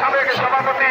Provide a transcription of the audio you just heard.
সাবেক সভাপতি